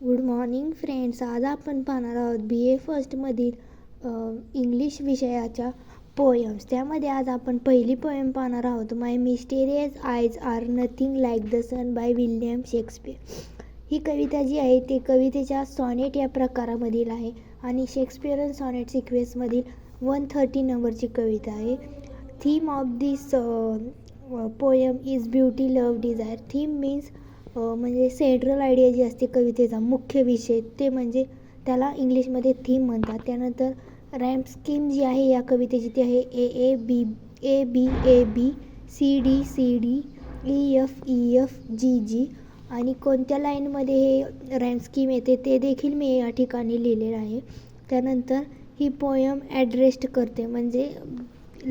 Good morning friends आज आपण पाहणार आहोत बी ए फर्स्टमधील इंग्लिश विषयाच्या पोयम्स त्यामध्ये आज आपण पहिली पोयम पाहणार आहोत. My mysterious eyes are nothing like the sun by William Shakespeare ही कविता जी आहे ते कवितेच्या सॉनेट या प्रकारामधील आहे आणि शेक्सपियरन सॉनेट सिक्वेन्समधील वन थर्टी नंबरची कविता आहे. Theme of this poem is beauty love desire theme means म्हणजे सेंट्रल आयडिया जी असते कवितेचा मुख्य विषय ते म्हणजे त्याला इंग्लिशमध्ये थीम म्हणतात. त्यानंतर रॅम्प स्कीम जी आहे या कवितेची ती आहे A A B A B A B C D C D E F E F G G आणि कोणत्या लाईनमध्ये हे रॅम स्कीम येते ते देखील मी या ठिकाणी लिहिलेलं आहे. त्यानंतर ही पोयम ॲड्रेस्ड करते. म्हणजे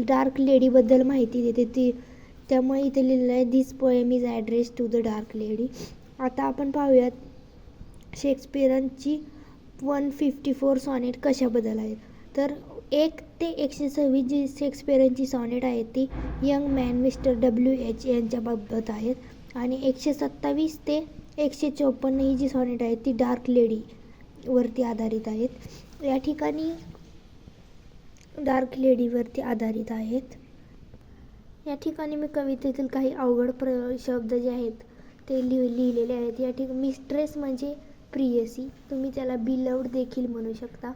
डार्क लेडीबद्दल माहिती देते. ती त्यामुळे इथे लिहिलेलं आहे this poem is address to the dark lady आता आपण पाहूयात शेक्सपियरांची वन फिफ्टी फोर सॉनेट कशाबद्दल आहेत तर एक ते एकशे सव्वीस जी शेक्सपियरांची सॉनेट आहे ती young man mister W H यांच्याबाबत आहेत आणि एकशे सत्तावीस ते एकशे चोपन्न ही जी सॉनेट आहे ती डार्क लेडीवरती आधारित आहेत. या ठिकाणी डार्क लेडीवरती आधारित आहेत. या ठिकाणी मी कवितेतील काही अवघड प्र शब्द जे आहेत ते लिह लिहिलेले आहेत. या ठिकाणी मिस्ट्रेस म्हणजे प्रियसी. तुम्ही त्याला बिलवड देखील म्हणू शकता.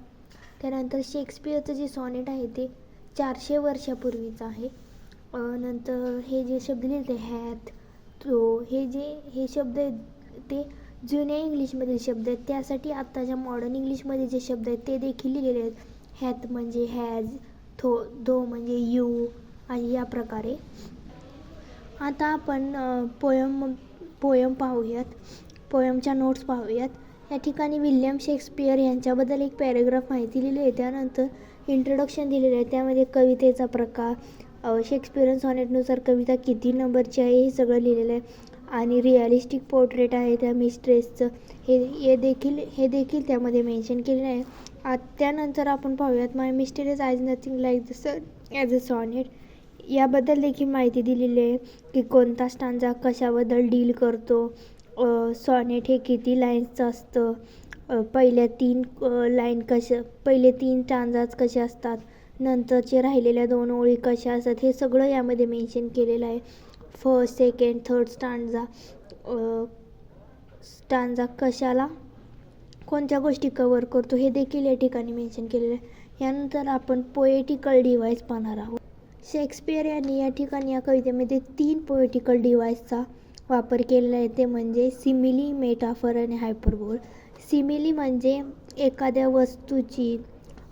त्यानंतर शेक्सपियरचं जे सॉनेट आहे ते चारशे वर्षापूर्वीचं आहे. नंतर हे जे शब्द लिहिले हॅथ थ्रो हे जे हे शब्द आहेत ते जुन्या इंग्लिशमधील शब्द आहेत. त्यासाठी आत्ताच्या मॉडर्न इंग्लिशमध्ये जे शब्द आहेत ते देखील लिहिलेले आहेत. हॅथ म्हणजे हॅज थो दो म्हणजे यू आणि या प्रकारे. आता आपण पोयम पोयम पाहूयात. पोयमच्या नोट्स पाहूयात. या ठिकाणी विल्यम शेक्सपियर यांच्याबद्दल एक पॅरेग्राफ माहिती लिहिली आहे. त्यानंतर इंट्रोडक्शन दिलेलं आहे. त्यामध्ये कवितेचा प्रकार शेक्सपियरन सॉनेटनुसार कविता किती नंबरची आहे हे सगळं लिहिलेलं आहे. आणि रिअलिस्टिक पोर्ट्रेट आहे त्या मिस्ट्रेसचं हे हे देखील हे देखील त्यामध्ये मेन्शन केलेलं आहे. त्यानंतर आपण पाहूयात my mysterious eyes nothing like the sun as a sonnet याबद्दल देखील माहिती दिलेली आहे की कोणता स्टांजा कशाबद्दल डील करतो सॉनेट हे किती लाईन्सचं असतं पहिल्या तीन लाईन कशा पहिले तीन स्टांजाज कसे असतात नंतरचे राहिलेल्या दोन ओळी कशा असतात हे सगळं यामध्ये मेन्शन केलेलं आहे. First second third stanza stanza कशाला कोणत्या गोष्टी कवर करतो हे देखील या ठिकाणी मेन्शन केलेलं आहे. यानंतर आपण पोएटिकल डिव्हाइस पाहणार आहोत. शेक्सपियर यांनी या ठिकाणी या कवितेमध्ये तीन पोएटिकल डिव्हाइसचा वापर केलेला आहे. ते म्हणजे सिमिली मेटाफर आणि हायपरबोल सिमिली म्हणजे एखाद्या वस्तूची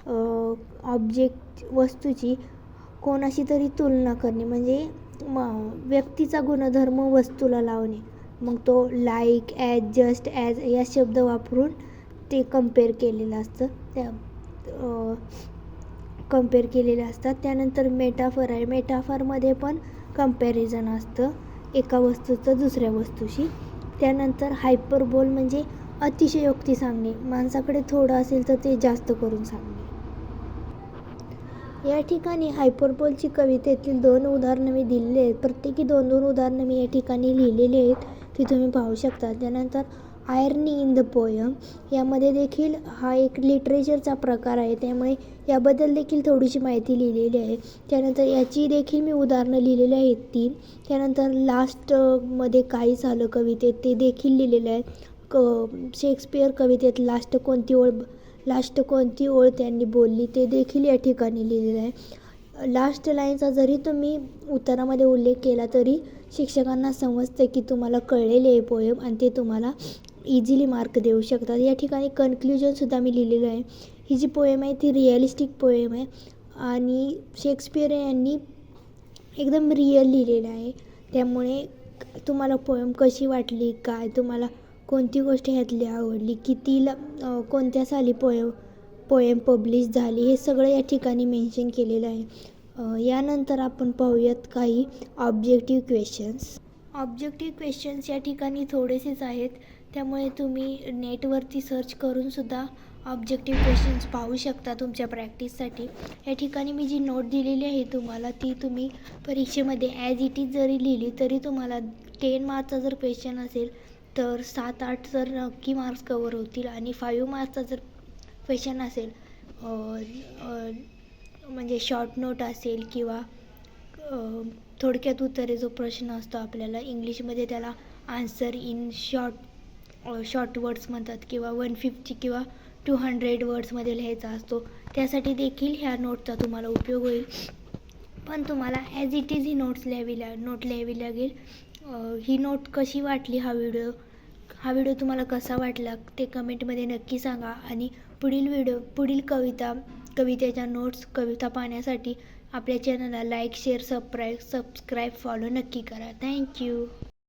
ऑब्जेक्ट वस्तूची कोणाशी तरी तुलना करणे. म्हणजे म व्यक्तीचा गुणधर्म वस्तूला लावणे. मग तो लाईक ॲज जस्ट ॲज या शब्द वापरून ते कंपेअर केलेलं असतं. त्या कंपेअर केलेले असतात. त्यानंतर मेटाफर आहे. मेटाफरमध्ये पण कंपॅरिझन असतं. एका वस्तूचं दुसऱ्या वस्तूशी. त्यानंतर हायपरबोल म्हणजे अतिशयोक्ती सांगणे. माणसाकडे थोडं असेल तर ते जास्त करून सांगणे. या ठिकाणी हायपरबोलची कवितेतील दोन उदाहरणं मी दिलेली आहेत. प्रत्येकी दोन दोन उदाहरणं मी या ठिकाणी लिहिलेली आहेत ती तुम्ही पाहू शकता. त्यानंतर आयर्नी इन द पोयम. यामध्ये देखील हा एक लिटरेचरचा प्रकार आहे. त्यामुळे याबद्दल देखील थोडीशी माहिती लिहिलेली आहे. त्यानंतर याची देखील मी उदाहरणं लिहिलेली आहेत तीन. त्यानंतर लास्टमध्ये काय झालं कवितेत ते देखील लिहिलेलं आहे. क शेक्सपियर कवितेत लास्ट कोणती ओळ लास्ट कोणती ओळ त्यांनी बोलली ते देखील या ठिकाणी लिहिलेलं आहे. लास्ट लाईनचा जरी तुम्ही उत्तरामध्ये उल्लेख केला तरी शिक्षकांना समजतं की तुम्हाला कळलेले आहे पोयम आणि ते तुम्हाला इझिली मार्क देऊ शकतात. या ठिकाणी कन्क्ल्युजनसुद्धा मी लिहिलेलं आहे. ही जी पोएम आहे ती रिअलिस्टिक पोएम आहे. आणि शेक्सपियर यांनी एकदम रिअल लिहिलेलं आहे. त्यामुळे तुम्हाला पोएम कशी वाटली काय तुम्हाला कोणती गोष्ट ह्यातली आवडली कितीला कोणत्या साली पोएम पोएम पब्लिश झाली हे सगळं या ठिकाणी मेन्शन केलेलं आहे. यानंतर आपण पाहूयात काही ऑब्जेक्टिव्ह क्वेश्चन्स ऑब्जेक्टिव्ह क्वेश्चन्स या ठिकाणी थोडेसेच आहेत. त्यामुळे तुम्ही नेटवरती सर्च करूनसुद्धा ऑब्जेक्टिव्ह क्वेश्चन्स पाहू शकता तुमच्या प्रॅक्टिससाठी या ठिकाणी मी जी नोट दिलेली आहे तुम्हाला ती तुम्ही परीक्षेमध्ये ॲज इट इज जरी लिहिली तरी तुम्हाला टेन मार्कचा जर क्वेश्चन असेल तर सात आठ तर नक्की मार्क्स कवर होतील आणि फाईव्ह मार्क्सचा जर क्वेश्चन असेल म्हणजे शॉर्ट नोट असेल किंवा थोडक्यात उत्तरे जो प्रश्न असतो आपल्याला इंग्लिशमध्ये त्याला answer in short short words म्हणतात किंवा वन फिफ्टी किंवा टू हंड्रेड वर्ड्समध्ये लिहायचा असतो. त्यासाठी देखील ह्या नोटचा तुम्हाला उपयोग होईल. पण तुम्हाला ॲज इट इज ही नोट्स लिहावी ला नोट लिहावी लागेल. ही नोट कशी वाटली हा व्हिडिओ हा व्हिडिओ तुम्हाला कसा वाटला? ते कमेंटमध्ये नक्की सांगा. आणि पुढील व्हिडिओ पुढील कविता कवितेच्या नोट्स कविता पाहण्यासाठी आपल्या चॅनलला like share subscribe subscribe follow नक्की करा. Thank you